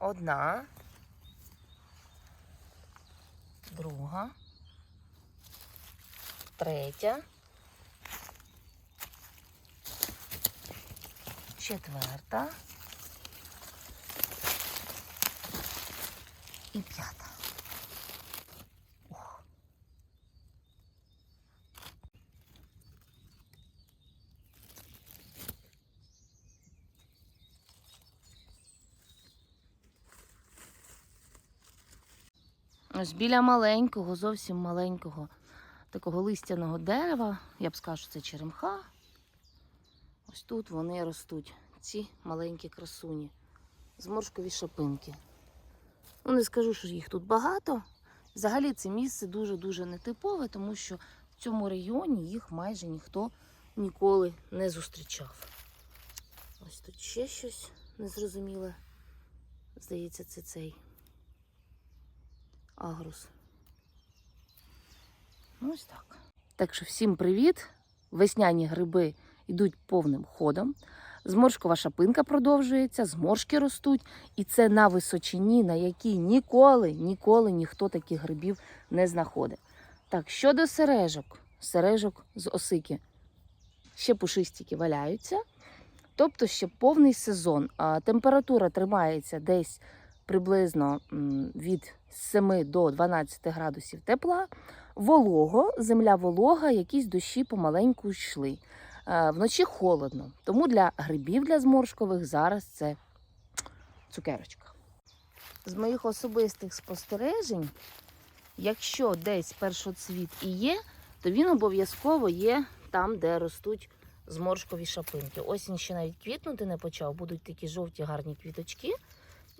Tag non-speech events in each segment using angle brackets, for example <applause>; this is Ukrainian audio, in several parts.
Одна. Друга. Третя. Четверта. І п'ята. Ось біля маленького, зовсім маленького такого листяного дерева, я б сказала, що це черемха. Ось тут вони ростуть, ці маленькі красуні, зморшкові шапинки. Ну, не скажу, що їх тут багато. Взагалі це місце дуже-дуже нетипове, тому що в цьому районі їх майже ніхто ніколи не зустрічав. Ось тут ще щось незрозуміле. Здається, це цей агрус. Ну, ось так. Так що всім привіт! Весняні гриби йдуть повним ходом. Зморшкова шапинка продовжується, зморшки ростуть, і це на височині, на якій ніколи, ніколи ніхто таких грибів не знаходить. Так, щодо сережок, сережок з осики. Ще пушистики валяються, тобто ще повний сезон. Температура тримається десь приблизно від 7 до 12 градусів тепла. Волого, земля волога, якісь дощі помаленьку йшли. Е, Вночі холодно, тому для грибів для зморшкових зараз це цукерочка. З моїх особистих спостережень, якщо десь першоцвіт і є, то він обов'язково є там, де ростуть зморшкові шапинки. Осінь ще навіть квітнути не почав, будуть такі жовті гарні квіточки.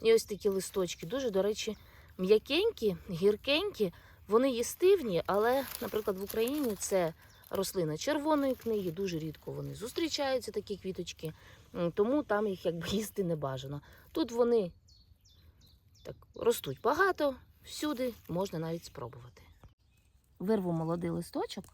І ось такі листочки. Дуже, до речі, м'якенькі, гіркенькі. Вони їстивні, але, наприклад, в Україні це рослина червоної книги, дуже рідко вони зустрічаються, такі квіточки, тому там їх якби <laughs> їсти не бажано. Тут вони так ростуть багато, всюди можна навіть спробувати. Вирву молодий листочок.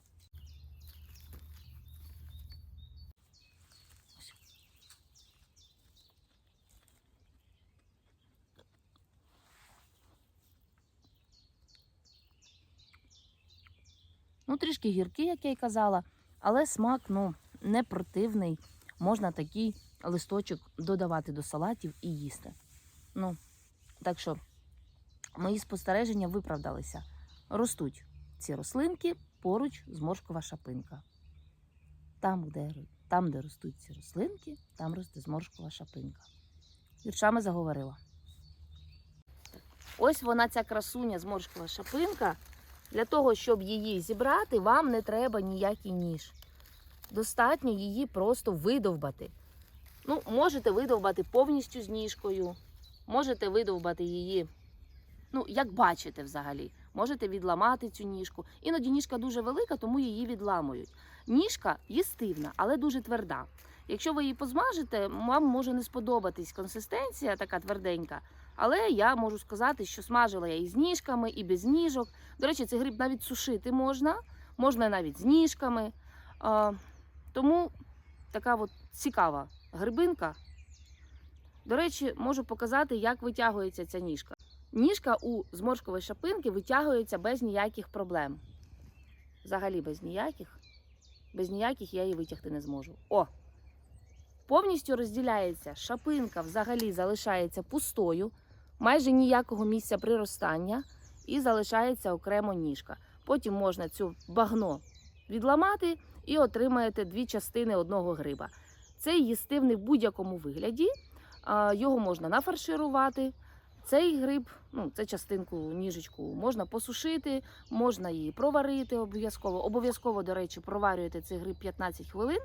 Ну, трішки гіркий, як я й казала, але смак ну, не противний. Можна такий листочок додавати до салатів і їсти. Ну, так що мої спостереження виправдалися. Ростуть ці рослинки поруч зморшкова шапинка. Там, де, там, де ростуть ці рослинки, там росте зморшкова шапинка. Віршами заговорила. Ось вона, ця красуня зморшкова шапинка. Для того, щоб її зібрати, вам не треба ніякий ніж. Достатньо її просто видовбати. Ну, можете видовбати повністю з ніжкою, можете видовбати її, ну, як бачите взагалі. Можете відламати цю ніжку. Іноді ніжка дуже велика, тому її відламують. Ніжка їстивна, але дуже тверда. Якщо ви її позмажете, вам може не сподобатись консистенція така тверденька. Але я можу сказати, що смажила я і з ніжками, і без ніжок. До речі, цей гриб навіть сушити можна, можна навіть з ніжками. А, тому така от цікава грибинка. До речі, можу показати, як витягується ця ніжка. Ніжка у зморшкової шапинки витягується без ніяких проблем. Взагалі без ніяких. Без ніяких я її витягти не зможу. О! Повністю розділяється шапинка, взагалі залишається пустою, майже ніякого місця приростання, і залишається окремо ніжка. Потім можна цю багно відламати і отримаєте дві частини одного гриба. Це їстивний в будь-якому вигляді. Його можна нафарширувати. Цей гриб, ну це частинку ніжечку, можна посушити, можна її проварити обов'язково. Обов'язково, до речі, проварюєте цей гриб 15 хвилин,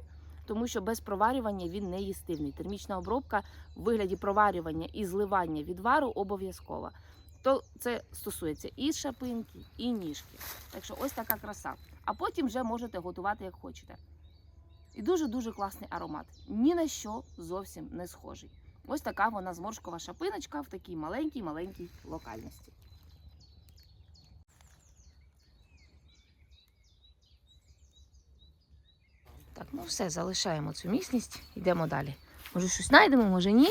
тому що без проварювання він не їстивний. Термічна обробка в вигляді проварювання і зливання відвару обов'язкова. То це стосується і шапинки, і ніжки. Так що ось така краса. А потім вже можете готувати як хочете. І дуже-дуже класний аромат. Ні на що зовсім не схожий. Ось така вона зморшкова шапиночка в такій маленькій-маленькій локальності. Так, ну все, залишаємо цю місність, йдемо далі. Може, щось знайдемо, може ні.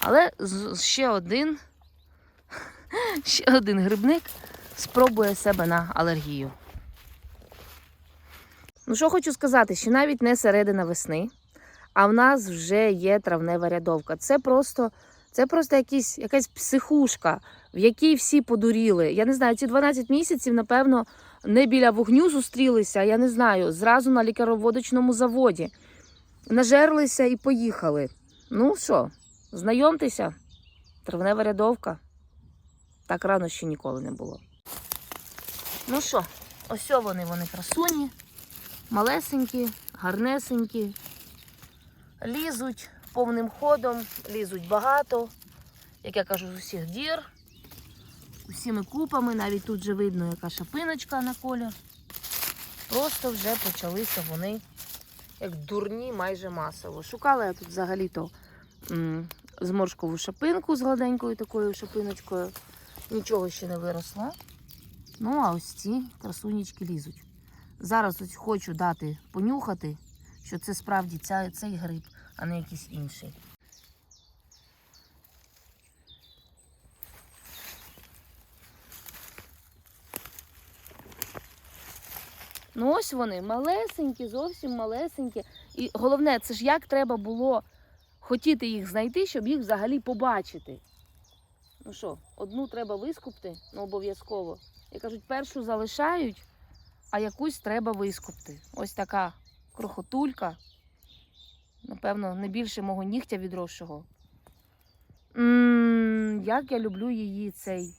Але ще один, <gasps> ще один грибник спробує себе на алергію. Ну, що хочу сказати, що навіть не середина весни, а в нас вже є травнева рядовка. Це просто, це просто якісь, якась психушка, в якій всі подуріли. Я не знаю, ці 12 місяців, напевно, не біля вогню зустрілися, я не знаю, зразу на лікароводочному заводі. Нажерлися і поїхали. Ну що, знайомтеся, травнева рядовка. Так рано ще ніколи не було. Ну що, ось вони, вони красуні, малесенькі, гарнесенькі, лізуть повним ходом, лізуть багато, як я кажу, з усіх дір, усіми купами, навіть тут же видно, яка шапиночка на колір. Просто вже почалися вони як дурні майже масово. Шукала я тут взагалі-то зморшкову шапинку з гладенькою такою шапиночкою. Нічого ще не виросло. Ну, а ось ці красунечки лізуть. Зараз ось хочу дати понюхати, що це справді ця, цей гриб, а не якийсь інший. Ну ось вони, малесенькі, зовсім малесенькі. І головне, це ж як треба було хотіти їх знайти, щоб їх взагалі побачити. Ну що, одну треба вискупти, ну обов'язково. Як кажуть, першу залишають, а якусь треба вискупти. Ось така крохотулька. Напевно, не більше мого нігтя відросшого. м як я люблю її цей,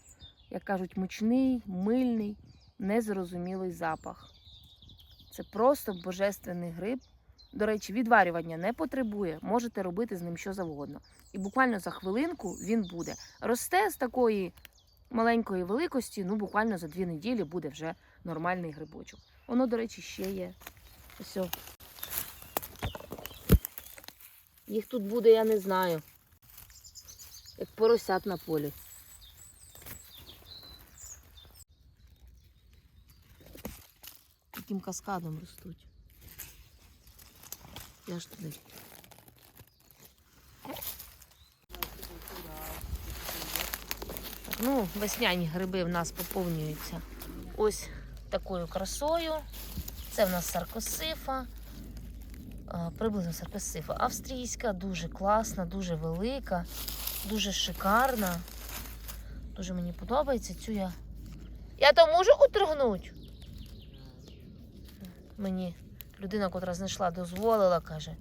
як кажуть, мучний, мильний, незрозумілий запах. Це просто божественний гриб. До речі, відварювання не потребує, можете робити з ним що завгодно. І буквально за хвилинку він буде. Росте з такої маленької великості, ну буквально за дві неділі буде вже нормальний грибочок. Воно, до речі, ще є. Ось. Їх тут буде, я не знаю. Як поросят на полі. Таким каскадом ростуть. Я ж туди. Ну, весняні гриби в нас поповнюються ось такою красою. Це в нас саркосифа. Приблизно саркосифа. Австрійська, дуже класна, дуже велика, дуже шикарна. Дуже мені подобається. Цю я. Я то можу утргнути? Мені людина, котра знайшла, дозволила, каже.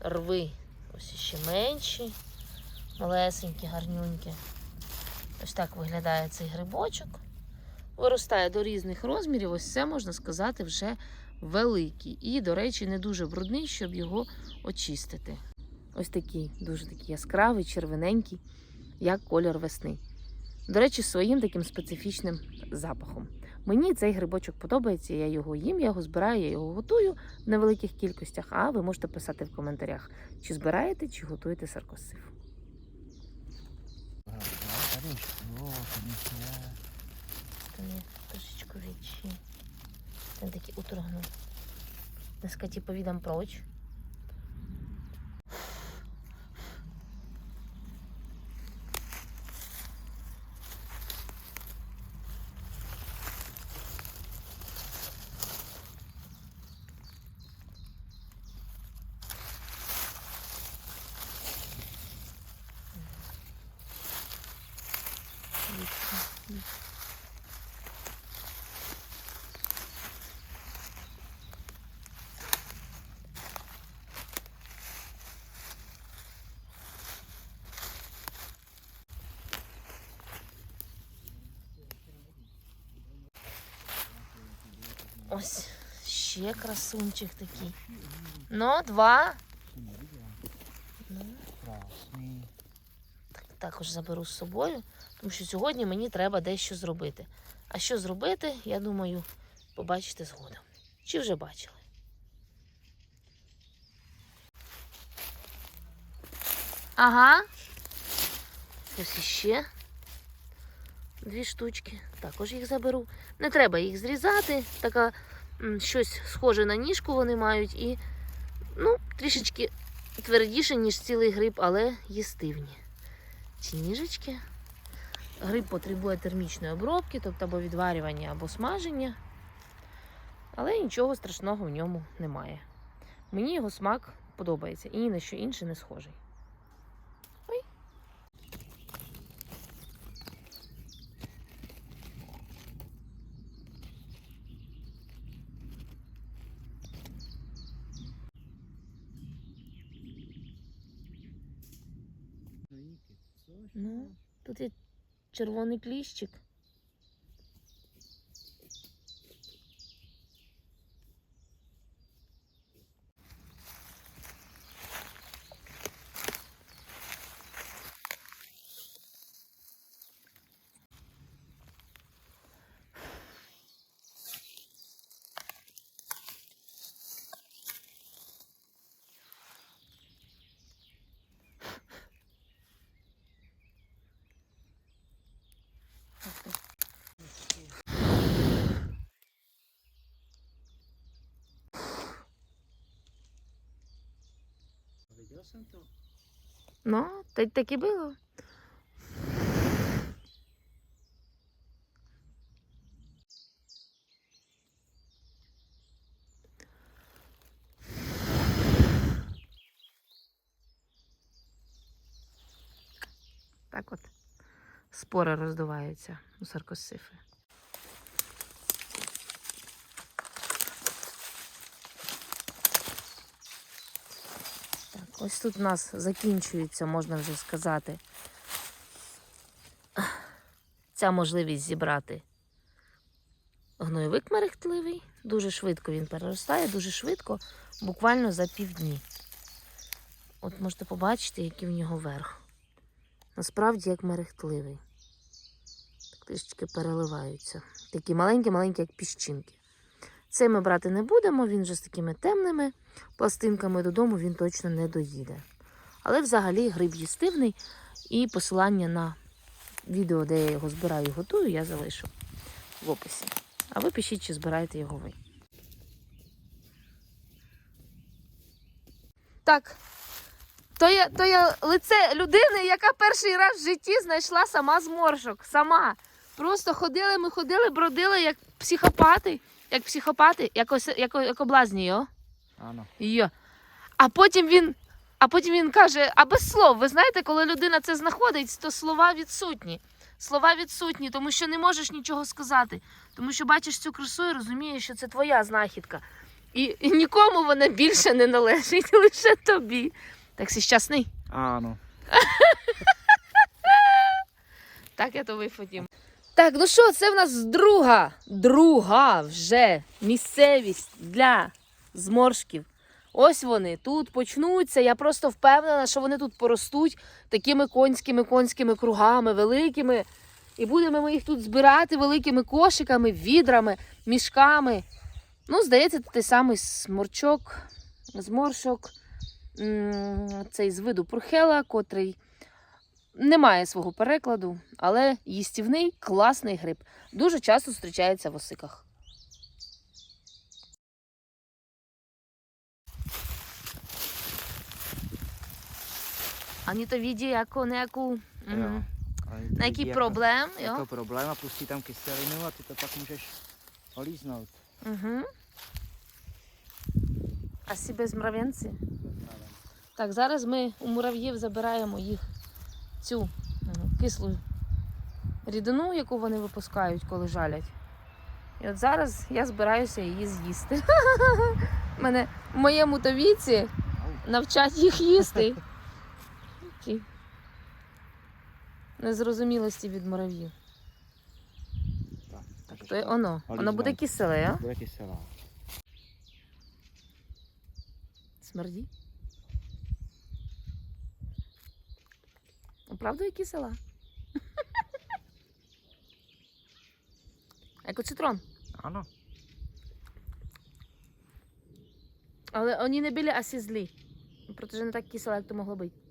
Рви. Ось ще менші, малесенькі, гарнюнькі. Ось так виглядає цей грибочок. Виростає до різних розмірів. Ось це, можна сказати, вже великий. І, до речі, не дуже брудний, щоб його очистити. Ось такий, дуже такий яскравий, червоненький, як колір весни. До речі, своїм таким специфічним запахом. Мені цей грибочок подобається, я його їм, я його збираю, я його готую в невеликих кількостях. А ви можете писати в коментарях, чи збираєте, чи готуєте саркосиф. Вони трошечку відчі. Він такий утрогнув. Дneska ti povídám Ось ще красунчик такий. Ну, два. Ну, так, також заберу з собою, тому що сьогодні мені треба дещо зробити. А що зробити, я думаю, побачите згодом. Чи вже бачили? Ага. Ось іще дві штучки. Також їх заберу. Не треба їх зрізати. Така щось схоже на ніжку вони мають і ну, трішечки твердіше, ніж цілий гриб, але їстивні. Ці ніжечки. Гриб потребує термічної обробки, тобто або відварювання, або смаження. Але нічого страшного в ньому немає. Мені його смак подобається і ні на що інше не схожий. Ну, тут є червоний кліщик. To. Ну, так, так і було. Так от спори роздуваються у саркосифи. Так, ось тут у нас закінчується, можна вже сказати, ця можливість зібрати гнойовик мерехтливий. Дуже швидко він переростає, дуже швидко, буквально за півдні. От можете побачити, який в нього верх. Насправді як мерехтливий. Так трішечки переливаються. Такі маленькі-маленькі, як піщинки. Цей ми брати не будемо, він вже з такими темними пластинками додому він точно не доїде. Але взагалі гриб їстивний і посилання на відео, де я його збираю і готую, я залишу в описі. А ви пишіть, чи збираєте його ви. Так. То є, то є лице людини, яка перший раз в житті знайшла сама зморшок. Сама. Просто ходили, ми ходили, бродили як психопати, як психопати, як, ось, як, як облазні, йо. Ano. Йо. А потім він. А потім він каже, а без слов, ви знаєте, коли людина це знаходить, то слова відсутні. Слова відсутні, тому що не можеш нічого сказати. Тому що бачиш цю красу і розумієш, що це твоя знахідка. І, і нікому вона більше не належить, <laughs> лише тобі. Так си щасний. Ano. Так я то вифотім. Так, ну що, це в нас друга, друга вже місцевість для зморшків. Ось вони тут почнуться. Я просто впевнена, що вони тут поростуть такими конськими конськими кругами, великими. І будемо ми їх тут збирати великими кошиками, відрами, мішками. Ну, здається, той самий сморчок, зморшок, цей з виду пурхела, котрий не має свого перекладу, але їстівний класний гриб. Дуже часто зустрічається в осиках. Ані то віді яку mm, jako- problém, Jako jo? problém a pustí tam kyselinu a ty to pak můžeš olíznout. Угу. Asi без мрав'янці. Так, зараз ми у мурав'їв забираємо їх цю ну, кислу рідину, яку вони випускають, коли жалять. І от зараз я збираюся її з'їсти. <laughs> Мене в моєму то віці навчать їх їсти. Ті Незрозумілості від мурав'їв. Tak, Так, то є воно. Воно буде киселе, а? Bude kyselá. Смерді. Правда, які села? <laughs> Екоцитрон. Ано. Але вони не біля асі злі. Проте не так кисело, як то могло бути.